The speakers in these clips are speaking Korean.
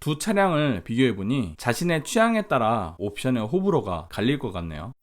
두 차량을 비교해보니 자신의 취향에 따라 옵션의 호불호가 갈릴 것 같네요.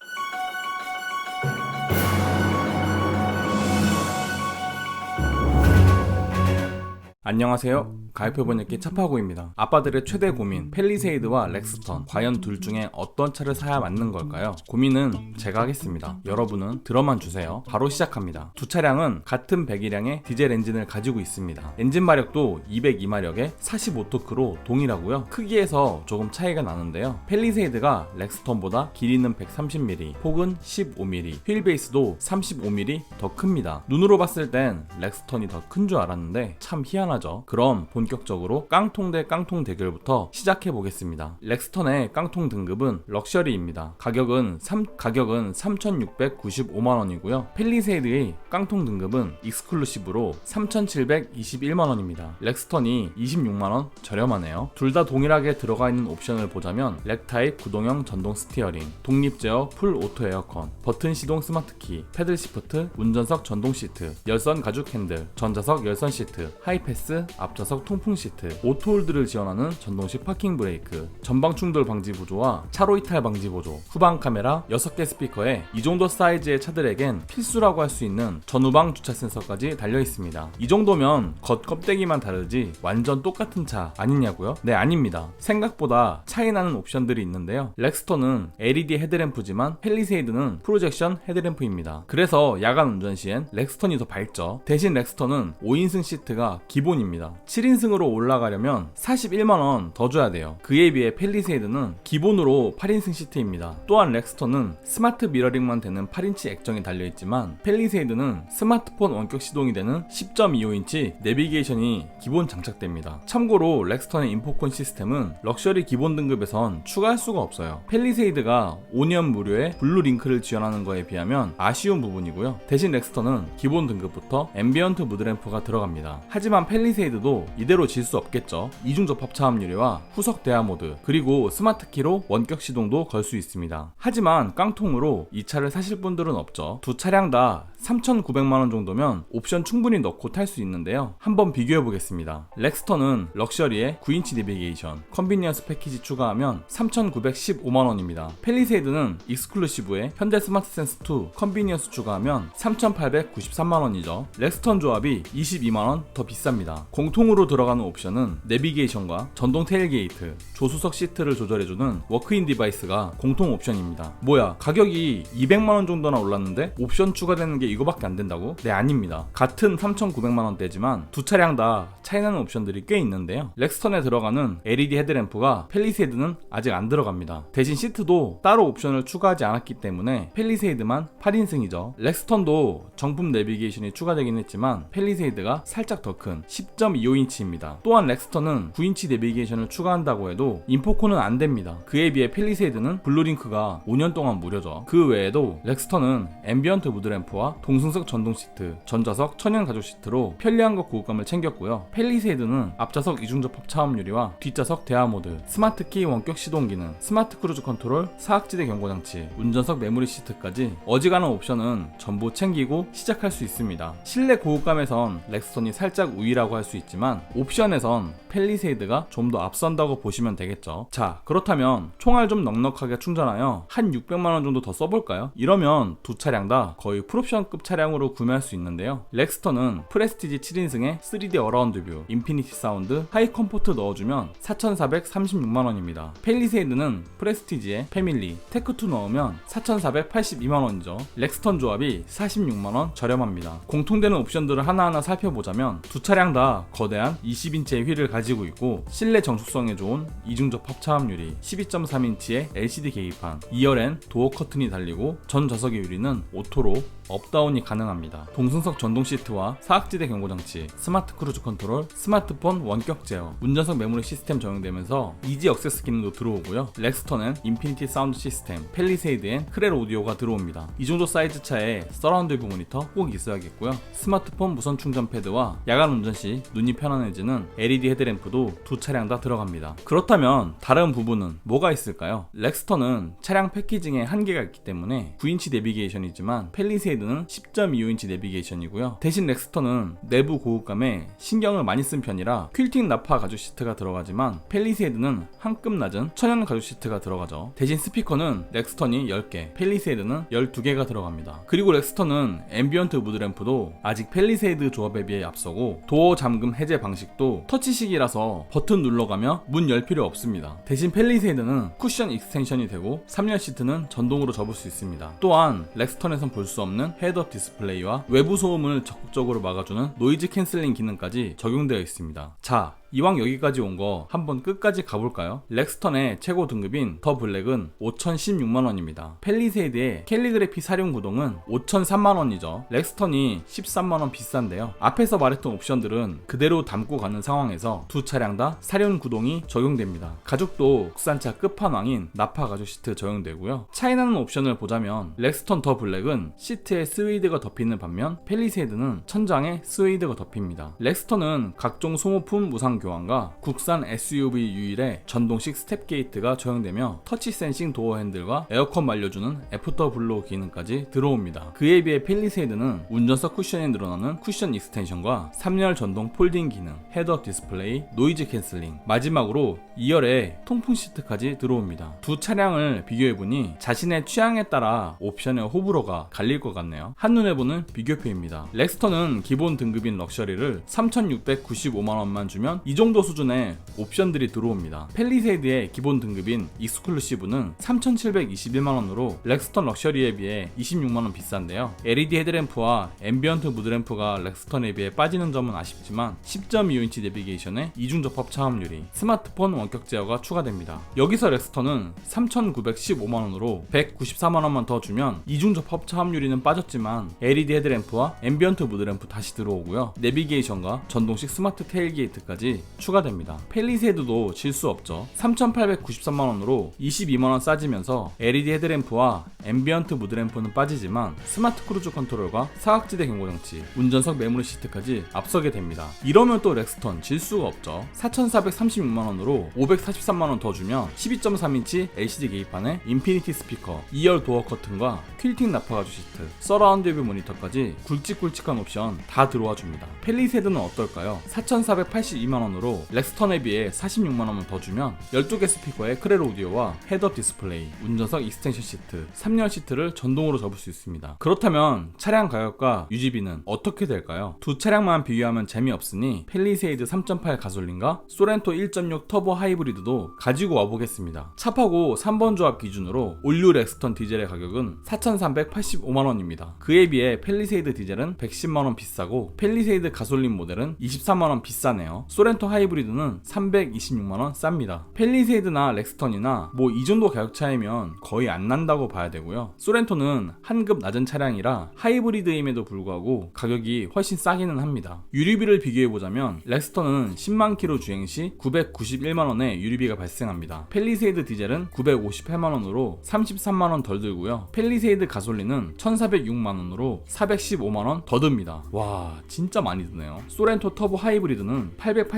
안녕하세요. 가입해보니께 차파고입니다. 아빠들의 최대 고민, 펠리세이드와 렉스턴. 과연 둘 중에 어떤 차를 사야 맞는 걸까요? 고민은 제가 하겠습니다. 여러분은 들어만 주세요. 바로 시작합니다. 두 차량은 같은 배기량의 디젤 엔진을 가지고 있습니다. 엔진 마력도 202마력에 45토크로 동일하고요. 크기에서 조금 차이가 나는데요. 펠리세이드가 렉스턴보다 길이는 130mm, 폭은 15mm, 휠 베이스도 35mm 더 큽니다. 눈으로 봤을 땐 렉스턴이 더 큰 줄 알았는데 참 희한하죠. 그럼 본격적으로 깡통 대 깡통 대결부터 시작해 보겠습니다. 렉스턴의 깡통 등급은 럭셔리입니다. 가격은 3, 가격은 3,695만 원이고요. 펠리세이드의 깡통 등급은 익스클루시브로 3,721만 원입니다. 렉스턴이 26만 원 저렴하네요. 둘 다 동일하게 들어가 있는 옵션을 보자면 렉타입 구동형 전동 스티어링, 독립 제어 풀 오토 에어컨, 버튼 시동 스마트 키, 패들 시프트, 운전석 전동 시트, 열선 가죽 핸들, 전자석 열선 시트, 하이패스, 앞좌석 통풍 시트, 오토홀드를 지원하는 전동식 파킹 브레이크, 전방 충돌 방지 보조와 차로 이탈 방지 보조, 후방 카메라 6개 스피커에 이 정도 사이즈의 차들에겐 필수라고 할 수 있는 전후방 주차 센서까지 달려 있습니다. 이 정도면 겉 껍데기만 다르지 완전 똑같은 차 아니냐고요? 네 아닙니다. 생각보다 차이 나는 옵션들이 있는데요. 렉스턴은 LED 헤드램프지만 펠리세이드는 프로젝션 헤드램프입니다. 그래서 야간 운전 시엔 렉스턴이 더 밝죠. 대신 렉스턴은 5인승 시트가 기본 입니다. 7인승으로 올라가려면 41만원 더 줘야 돼요. 그에 비해 펠리세이드는 기본으로 8인승 시트입니다. 또한 렉스턴은 스마트 미러링만 되는 8인치 액정이 달려있지만 펠리세이드는 스마트폰 원격 시동이 되는 10.25인치 내비게이션이 기본 장착됩니다. 참고로 렉스턴의 인포콘 시스템은 럭셔리 기본 등급에선 추가할 수가 없어요. 펠리세이드가 5년 무료의 블루 링크를 지원하는 거에 비하면 아쉬운 부분이고요. 대신 렉스턴은 기본 등급부터 앰비언트 무드램프가 들어갑니다. 하지만 펠리 세이드도 이대로 질 수 없겠죠. 이중 접 합 차압 유리와 후석 대화 모드 그리고 스마트 키로 원격 시동도 걸 수 있습니다. 하지만 깡통으로 이 차를 사실 분들은 없죠. 두 차량 다 3,900만원 정도면 옵션 충분히 넣고 탈 수 있는데요. 한번 비교해 보겠습니다. 렉스턴은 럭셔리의 9인치 내비게이션, 컨비니언스 패키지 추가하면 3,915만원입니다. 펠리세이드는 익스클루시브의 현대 스마트 센스 2 컨비니언스 추가하면 3,893만원이죠. 렉스턴 조합이 22만원 더 비쌉니다. 공통으로 들어가는 옵션은 내비게이션과 전동 테일게이트, 조수석 시트를 조절해주는 워크인 디바이스가 공통 옵션입니다. 뭐야, 가격이 200만원 정도나 올랐는데 옵션 추가되는 게 이거밖에 안 된다고? 네, 아닙니다. 같은 3,900만 원대지만 두 차량 다 차이나는 옵션들이 꽤 있는데요. 렉스턴에 들어가는 LED 헤드램프가 펠리세이드는 아직 안 들어갑니다. 대신 시트도 따로 옵션을 추가하지 않았기 때문에 펠리세이드만 8인승이죠. 렉스턴도 정품 내비게이션이 추가되긴 했지만 펠리세이드가 살짝 더 큰 10.25인치입니다. 또한 렉스턴은 9인치 내비게이션을 추가한다고 해도 인포콘은 안 됩니다. 그에 비해 펠리세이드는 블루링크가 5년 동안 무료죠. 그 외에도 렉스턴은 앰비언트 무드램프와 동승석 전동 시트, 전자석 천연 가죽 시트로 편리함과 고급감을 챙겼고요. 펠리세이드는 앞좌석 이중접합 차음 유리와 뒷좌석 대화 모드, 스마트 키 원격 시동 기능, 스마트 크루즈 컨트롤, 사각지대 경고 장치, 운전석 메모리 시트까지 어지간한 옵션은 전부 챙기고 시작할 수 있습니다. 실내 고급감에선 렉스턴이 살짝 우위라고 할 수 있지만 옵션에선 펠리세이드가 좀 더 앞선다고 보시면 되겠죠. 자, 그렇다면 총알 좀 넉넉하게 충전하여 한 600만 원 정도 더 써볼까요? 이러면 두 차량 다 거의 풀옵션 급 차량으로 구매할 수 있는데요. 렉스턴은 프레스티지 7인승에 3D 어라운드 뷰, 인피니티 사운드, 하이 컴포트 넣어주면 4,436만원입니다. 펠리세이드는 프레스티지에 패밀리, 테크2 넣으면 4,482만원이죠. 렉스턴 조합이 46만원 저렴합니다. 공통되는 옵션들을 하나하나 살펴보자면 두 차량 다 거대한 20인치의 휠을 가지고 있고 실내 정숙성에 좋은 이중접합 차압 유리, 12.3인치의 LCD 계기판, 2열엔 도어 커튼이 달리고 전 좌석의 유리는 오토로 업다 운이 가능합니다. 동승석 전동 시트와 사각지대 경고 장치, 스마트 크루즈 컨트롤, 스마트폰 원격 제어, 운전석 메모리 시스템 적용되면서 이지 액세스 기능도 들어오고요. 렉스턴엔 인피니티 사운드 시스템, 펠리세이드엔 크렐 오디오가 들어옵니다. 이 정도 사이즈 차에 서라운드 뷰 모니터 꼭 있어야겠고요. 스마트폰 무선 충전 패드와 야간 운전 시 눈이 편안해지는 LED 헤드램프도 두 차량 다 들어갑니다. 그렇다면 다른 부분은 뭐가 있을까요? 렉스턴은 차량 패키징에 한계가 있기 때문에 9인치 내비게이션이지만 펠리세이드는 10.25인치 내비게이션이고요. 대신 렉스턴은 내부 고급감에 신경을 많이 쓴 편이라 퀼팅 나파 가죽 시트가 들어가지만 펠리세이드는 한급 낮은 천연 가죽 시트가 들어가죠. 대신 스피커는 렉스턴이 10개, 펠리세이드는 12개가 들어갑니다. 그리고 렉스턴은 앰비언트 무드램프도 아직 펠리세이드 조합에 비해 앞서고 도어 잠금 해제 방식도 터치식이라서 버튼 눌러가며 문 열 필요 없습니다. 대신 펠리세이드는 쿠션 익스텐션이 되고 3열 시트는 전동으로 접을 수 있습니다. 또한 렉스턴에선 볼 수 없는 헤드 업 디스플레이와 외부 소음을 적극적으로 막아주는 노이즈 캔슬링 기능까지 적용되어 있습니다. 자, 이왕 여기까지 온 거 한번 끝까지 가볼까요? 렉스턴의 최고 등급인 더 블랙은 5,016만원입니다. 펠리세이드의 캘리그래피 사륜 구동은 5,003만원이죠. 렉스턴이 13만원 비싼데요. 앞에서 말했던 옵션들은 그대로 담고 가는 상황에서 두 차량 다 사륜 구동이 적용됩니다. 가죽도 국산차 끝판왕인 나파 가죽 시트 적용되고요. 차이나는 옵션을 보자면 렉스턴 더 블랙은 시트에 스웨이드가 덮이는 반면 펠리세이드는 천장에 스웨이드가 덮입니다. 렉스턴은 각종 소모품 무상 교환과 국산 SUV 유일의 전동식 스텝 게이트가 적용되며 터치 센싱 도어 핸들과 에어컨 말려주는 애프터 블로우 기능까지 들어옵니다. 그에 비해 펠리세이드는 운전석 쿠션이 늘어나는 쿠션 익스텐션과 3열 전동 폴딩 기능, 헤드업 디스플레이, 노이즈 캔슬링, 마지막으로 2열에 통풍 시트까지 들어옵니다. 두 차량을 비교해보니 자신의 취향에 따라 옵션의 호불호가 갈릴 것 같네요. 한눈에 보는 비교표입니다. 렉스턴은 기본 등급인 럭셔리를 3,695만원만 주면 이 정도 수준의 옵션들이 들어옵니다. 펠리세이드의 기본 등급인 익스클루시브는 3,721만원으로 렉스턴 럭셔리에 비해 26만원 비싼데요. LED 헤드램프와 앰비언트 무드램프가 렉스턴에 비해 빠지는 점은 아쉽지만 10.25인치 내비게이션에 이중 접합 차음유리, 스마트폰 원격 제어가 추가됩니다. 여기서 렉스턴은 3,915만원으로 194만원만 더 주면 이중 접합 차음유리는 빠졌지만 LED 헤드램프와 앰비언트 무드램프 다시 들어오고요. 내비게이션과 전동식 스마트 테일게이트까지 추가됩니다. 펠리세이드도 질 수 없죠. 3,893만원으로 22만원 싸지면서 LED 헤드램프와 앰비언트 무드램프는 빠지지만 스마트 크루즈 컨트롤과 사각지대 경고장치, 운전석 메모리 시트까지 앞서게 됩니다. 이러면 또 렉스턴 질 수가 없죠. 4,436만원으로 543만원 더 주면 12.3인치 LCD 계기판에 인피니티 스피커, 2열 도어 커튼과 퀼팅 나파 가죽 시트, 서라운드 뷰 모니터까지 굵직굵직한 옵션 다 들어와 줍니다. 펠리세드는 어떨까요? 4,482만원 으로 렉스턴에 비해 46만원을 더 주면 12개 스피커에 크렐 오디오와 헤드업 디스플레이, 운전석 익스텐션 시트, 3열 시트를 전동으로 접을 수 있습니다. 그렇다면 차량 가격과 유지비는 어떻게 될까요? 두 차량만 비교하면 재미없으니 펠리세이드 3.8 가솔린과 소렌토 1.6 터보 하이브리드도 가지고 와보겠습니다. 차파고 3번 조합 기준으로 올류 렉스턴 디젤의 가격은 4,385만원입니다. 그에 비해 펠리세이드 디젤은 110만원 비싸고 펠리세이드 가솔린 모델은 23만원 비싸네요. 소렌토 하이브리드는 326만원 쌉니다. 펠리세이드나 렉스턴이나 뭐 이 정도 가격 차이면 거의 안 난다고 봐야 되고요. 소렌토는 한급 낮은 차량이라 하이브리드임에도 불구하고 가격이 훨씬 싸기는 합니다. 유류비를 비교해보자면 렉스턴은 10만 킬로 주행 시 991만원의 유류비가 발생합니다. 펠리세이드 디젤은 958만원으로 33만원 덜 들고요. 펠리세이드 가솔린은 1406만원으로 415만원 더 듭니다. 와 진짜 많이 드네요. 소렌토 터보 하이브리드는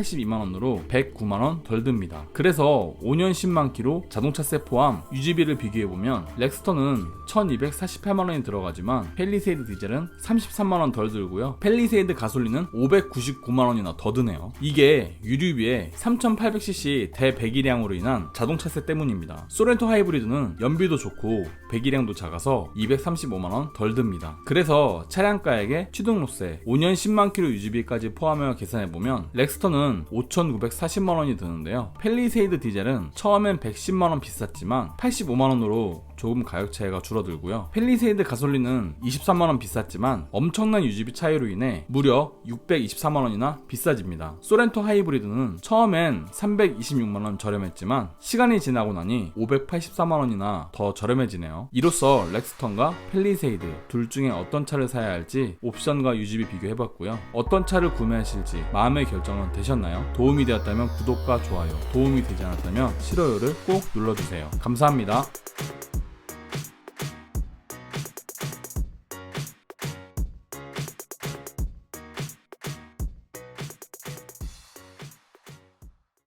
882만원으로 109만원 덜 듭니다. 그래서 5년 10만 킬로 자동차세 포함 유지비를 비교해보면 렉스턴은 1248만원이 들어가지만 펠리세이드 디젤은 33만원 덜 들고요. 펠리세이드 가솔린은 599만원이나 더 드네요. 이게 유류비에 3800cc 대 배기량으로 인한 자동차세 때문입니다. 소렌토 하이브리드는 연비도 좋고 배기량도 작아서 235만원 덜 듭니다. 그래서 차량가액에 취등록세, 5년 10만 킬로 유지비까지 포함하여 계산해보면 렉스턴 은 5,940만원이 드는데요. 펠리세이드 디젤은 처음엔 110만원 비쌌지만 85만원으로 조금 가격 차이가 줄어들고요. 펠리세이드 가솔린은 23만원 비쌌지만 엄청난 유지비 차이로 인해 무려 624만원이나 비싸집니다. 소렌토 하이브리드는 처음엔 326만원 저렴했지만 시간이 지나고 나니 584만원이나 더 저렴해지네요. 이로써 렉스턴과 펠리세이드 둘 중에 어떤 차를 사야 할지 옵션과 유지비 비교해봤고요. 어떤 차를 구매하실지 마음의 결정은 되셨나요? 도움이 되었다면 구독과 좋아요, 도움이 되지 않았다면 싫어요를 꼭 눌러주세요. 감사합니다.